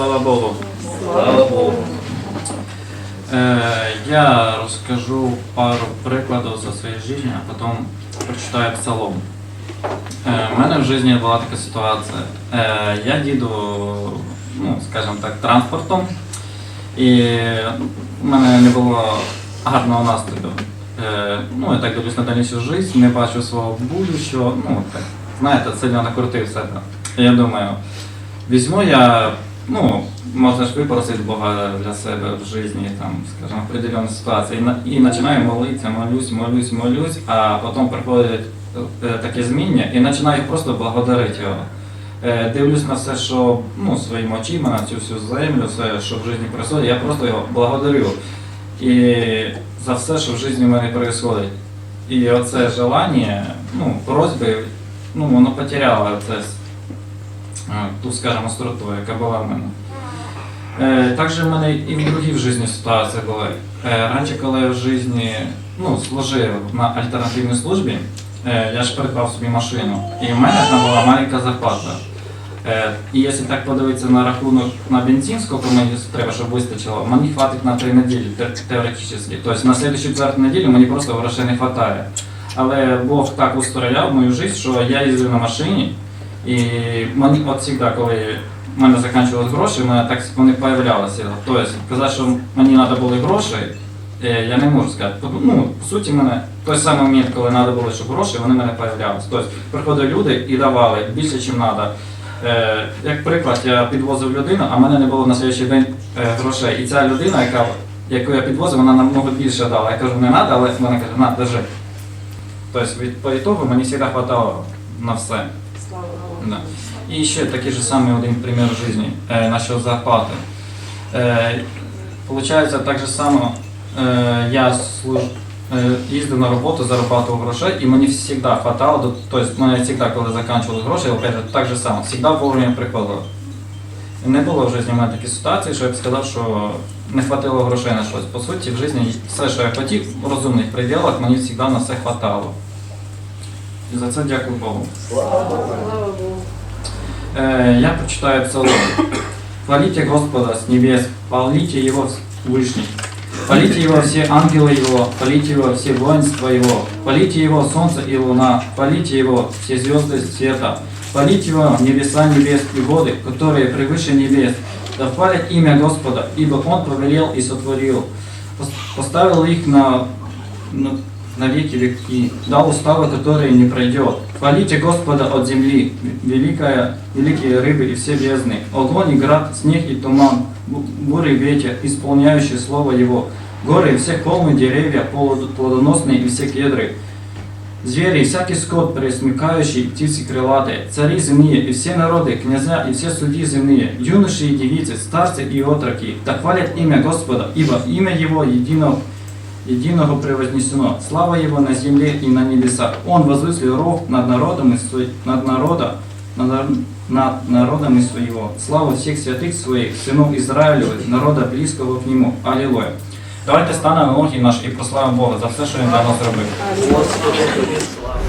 Слава Богу. Слава Богу. Э, Я расскажу пару прикладів за своєї житті, а потім прочитаю псалом. Е, У мене в житті була така ситуація. Е, Я їду, ну, скажімо так, транспортом, і в мене не було гарного настрою. Е, Ну, я так дивлюсь на дальнішу життя, не бачу свого будущого, ну, так, знаєте, сильно накрутив себе. Я думаю, візьму я, ну, можна ж випросити Бога для себе в житті, там, скажімо, в определенной ситуації. І, і починаю молитися, молюсь, молюсь, молюсь, а потім приходить е, таке зміння і починаю просто благодарити його. Е, Дивлюсь на все, що ну, своїми очима, на цю всю землю, все, що в житті відбувається, я просто його благодарю. І за все, що в житті в мене відбувається. І оце желання, ну, просьби, ну, воно потеряло це, ту, скажімо, остроту, яка була в мене. Е, Також в мене і в другій в житті ситуації були. Е, Раніше, коли я в житті ну, служив на альтернативній службі, е, я ж придбав собі машину, і в мене там була маленька зарплата. І якщо так подивитися на рахунок на бензин, скільки мені треба, щоб вистачило, мені хватить на три неділі теоретично. Тобто на слідчу неділю мені просто грошей не вистачає. Але Бог так устрояв мою життя, що я їздив на машині, і мені от завжди, коли в мене закінчувалися гроші, в мене так вони появлялися. Тобто казати, що мені треба були гроші, е, я не можу сказати. Ну, по суті, мене той самий момент, коли треба було, щоб гроші, вони в мене появлялися. Тобто приходили люди і давали більше, ніж треба. Е, як приклад, я підвозив людину, а в мене не було на слідчий день е, грошей. І ця людина, яка, яку я підвозив, вона намного більше дала. Я кажу, не треба, але вона каже, на, держи. Тобто від по ітогу мені завжди вистачало на все. Слава. Да. І ще такий же самий один примір в житті е, насчет зарплати. Е, Получається так же само, е, я служ... е, їздив на роботу, зарабатував грошей, і мені завжди хватало, тобто мене завжди, коли закінчували гроші, опять так же само, завжди вовремя приходило. Не було в житті в мене такої ситуації, що я б сказав, що не хватило грошей на щось. По суті, в житті все, що я хотів, в розумних пределах, мені завжди на все хватало. І за це дякую Богу. Я прочитаю псалом. Хвалите Господа с небес, хвалите Его Всевышний. Хвалите Его все ангелы Его, хвалите Его все воинства Его, хвалите Его солнце и луна, хвалите Его все звезды света, хвалите Его небеса небес и воды, которые превыше небес. Да хвалят имя Господа, ибо Он повелел и сотворил. Пос- Поставил их на, на, на веки веки, дал уставы, которые не пройдет. Хвалите Господа от земли, великая, великие рыбы и все бездны, огонь и град, снег и туман, бу- бурый ветер, исполняющий слово Его, горы и все холмы, деревья, плодо- плодоносные и все кедры, звери и всякий скот, пресмыкающий, птицы крылатые, цари земные и все народы, князья и все судьи земные, юноши и девицы, старцы и отроки, да хвалят имя Господа, ибо имя Его едино единого превознесено. Слава Его на земле и на небесах. Он возвысил ров над народом и сво- над народа, над, нар- над народами своего. Слава всех святых своих, сынов Израилевых, народа близкого к Нему. Аллилуйя. Давайте станемо на ноги наші і прославимо Бога за все, що Він для нас зробив. Господи, тобі слава.